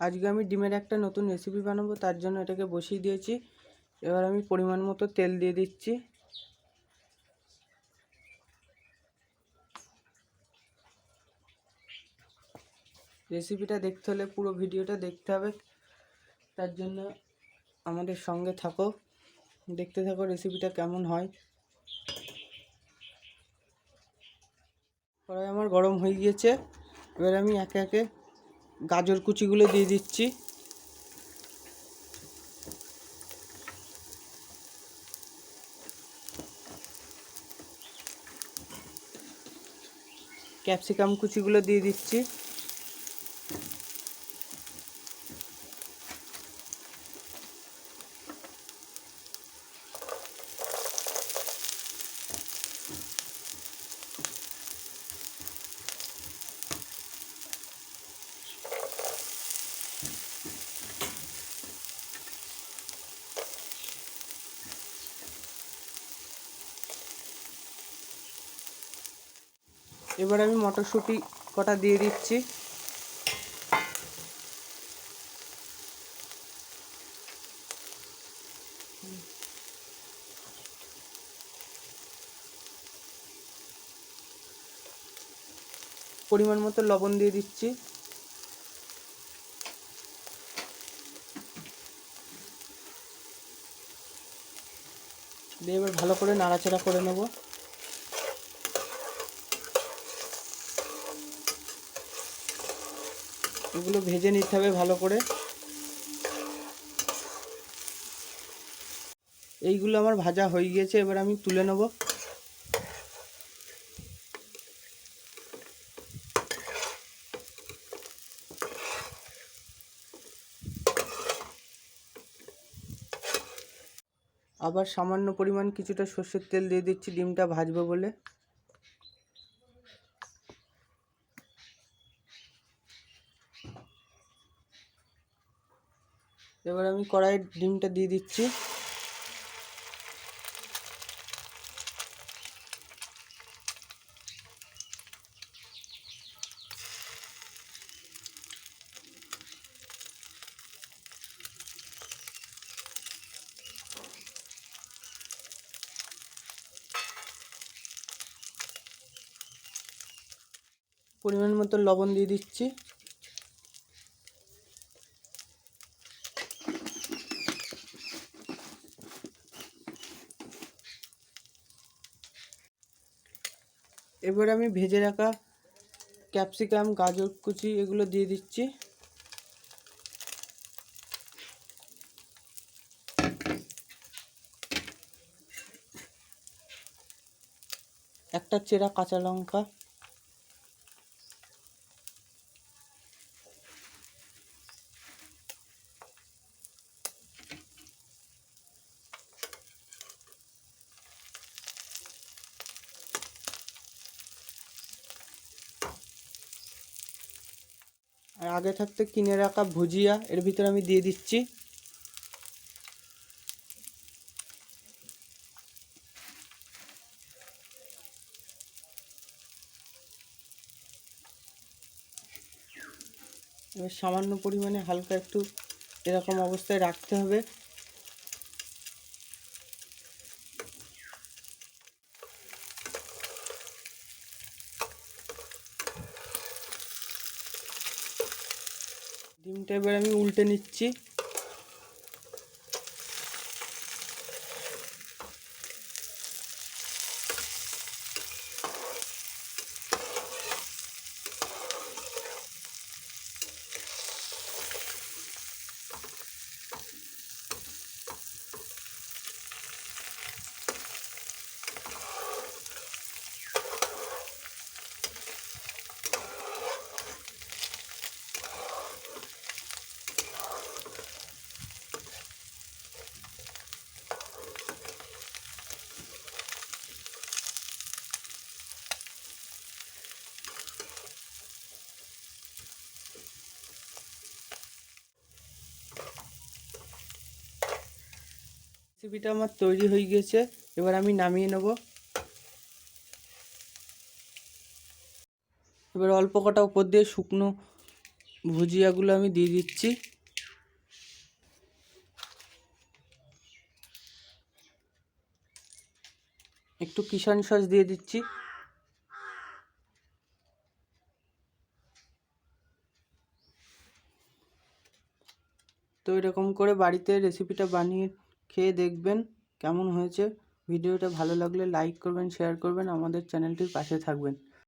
আজকে আমি ডিমের একটা নতুন রেসিপি বানাবো, তার জন্য এটাকে বসিয়ে দিয়েছি। এবার আমি পরিমাণ মতো তেল দিয়ে দিচ্ছি। রেসিপিটা দেখতে হলে পুরো ভিডিওটা দেখতে হবে, তার জন্য আমাদের সঙ্গে থাকো। দেখতে থাকো রেসিপিটা কেমন হয়। কড়াই আমার গরম হয়ে গিয়েছে, এবার আমি একে একে গাজর কুচিগুলো দিয়ে দিচ্ছি। ক্যাপসিকাম কুচিগুলো দিয়ে দিচ্ছি। এবার আমি মটরশুঁটি কটা দিয়ে দিচ্ছি। পরিমাণ মতো লবণ দিয়ে দিচ্ছি। দিয়ে এবার ভালো করে নাড়াচাড়া করে নেব। এগুলো ভেজে নিতে হবে ভালো করে। এইগুলো আমার ভাজা হয়ে গিয়েছে, এবার আমি তুলে নেব। আবার সামান্য পরিমাণ কিছুটা সর্ষের তেল দিয়ে দিচ্ছি, ডিমটা ভাজবো বলে। এবার আমি কড়াইয়ের ডিমটা দিয়ে দিচ্ছি। পরিমাণ মতো লবণ দিয়ে দিচ্ছি। এবার আমি ভেজে রাখা ক্যাপসিকাম গাজর কুচি এগুলো দিয়ে দিচ্ছি। একটা চেরা কাঁচা লঙ্কা। আর আগে থাকতে কিনে রাখা ভুজিয়া, এর ভিতরে আমি দিয়ে দিচ্ছি। এবার সামান্য পরিমাণে হালকা একটু এরকম অবস্থায় রাখতে হবে। ডিমটা এবার আমি উল্টে নিচ্ছি। রেসিপিটা আমার তৈরি হয়ে গেছে। এবার আমি নামিয়ে নেব। এবার অল্প কটা উপর দিয়ে শুকনো ভুজিয়াগুলো আমি দিয়ে দিচ্ছি। একটু কিষান সস দিয়ে দিচ্ছি। তো এরকম করে বাড়িতে রেসিপিটা বানিয়ে খেয়ে দেখবেন কেমন হয়েছে। ভিডিওটা ভালো লাগলে লাইক করবেন শেয়ার করবেন, আমাদের চ্যানেলটির পাশে থাকবেন।